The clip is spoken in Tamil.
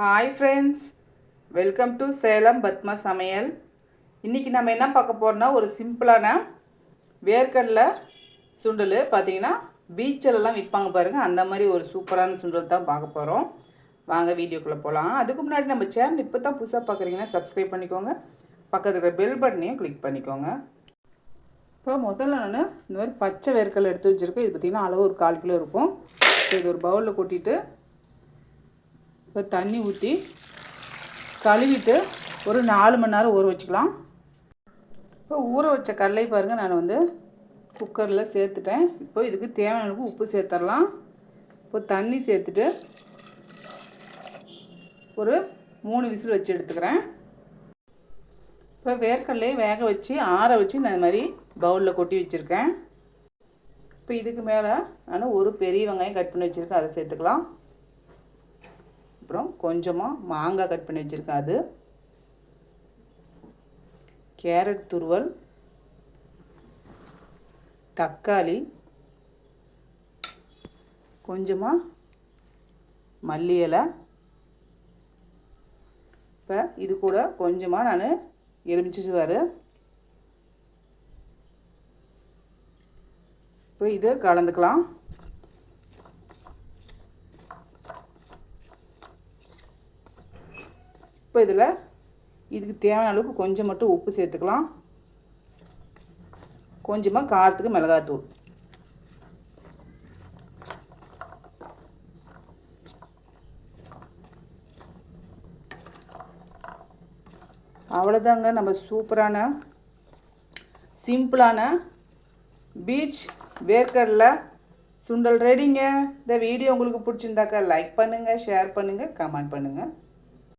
Hi friends welcome to Salem Padma சமையல் இன்றைக்கி நம்ம என்ன பார்க்க போகிறோம்னா ஒரு சிம்பிளான வேர்க்கடலை சுண்டல். பார்த்தீங்கன்னா பீச்சிலலாம் விற்பாங்க பாருங்கள் அந்த மாதிரி ஒரு சூப்பரான சுண்டல் தான் பார்க்க போகிறோம் வாங்க வீடியோக்குள்ளே போகலாம் அதுக்கு முன்னாடி நம்ம சேனல் இப்போ தான் புதுசாக பார்க்குறீங்கன்னா சப்ஸ்கிரைப் பண்ணிக்கோங்க. பக்கத்தில் இருக்கிற பெல் பட்டனையும் கிளிக் பண்ணிக்கோங்க. இப்போ முதல்ல நான் இந்த மாதிரி பச்சை வேர்க்கடலை எடுத்து வச்சுருக்கேன். இது பார்த்திங்கன்னா அளவு ஒரு கால் கிலோ இருக்கும். இது ஒரு பவுலில் கொட்டிட்டு இப்போ தண்ணி ஊற்றி கழுவிட்டு ஒரு நாலு மணி நேரம் ஊற வச்சுக்கலாம். இப்போ ஊற வச்ச கடலை பாருங்கள் நான் வந்து குக்கரில் சேர்த்துட்டேன். இப்போ இதுக்கு தேவையான அளவுக்கு உப்பு சேர்த்துடலாம். இப்போ தண்ணி சேர்த்துட்டு ஒரு மூணு விசில் வச்சு எடுத்துக்கிறேன். இப்போ வேர்க்கடலையை வேக வச்சு ஆற வச்சு நான் இந்த மாதிரி பவுலில் கொட்டி வச்சுருக்கேன். இப்போ இதுக்கு மேலே நான் ஒரு பெரிய வெங்காயம் கட் பண்ணி வச்சுருக்கேன் அதை சேர்த்துக்கலாம். அப்புறம் கொஞ்சமாக மாங்காய் கட் பண்ணி வச்சுருக்கேன் அது. கேரட் துருவல் தக்காளி கொஞ்சமாக மல்லி இலை. இப்போ இது கூட கொஞ்சமாக நான் எலுமிச்சிச்சுவார் இப்போ இதை கலந்துக்கலாம். இப்போ இதில் இதுக்கு தேவையான அளவுக்கு கொஞ்சம் மட்டும் உப்பு சேர்த்துக்கலாம். கொஞ்சமாக காரத்துக்கு மிளகாத்தூள். அவ்வளோதாங்க நம்ம சூப்பரான சிம்பிளான பீச் வேர்க்கடலை சுண்டல் ரெடிங்க இந்த வீடியோ உங்களுக்கு பிடிச்சிருந்தாக்கா லைக் பண்ணுங்கள் ஷேர் பண்ணுங்கள் கமெண்ட் பண்ணுங்கள்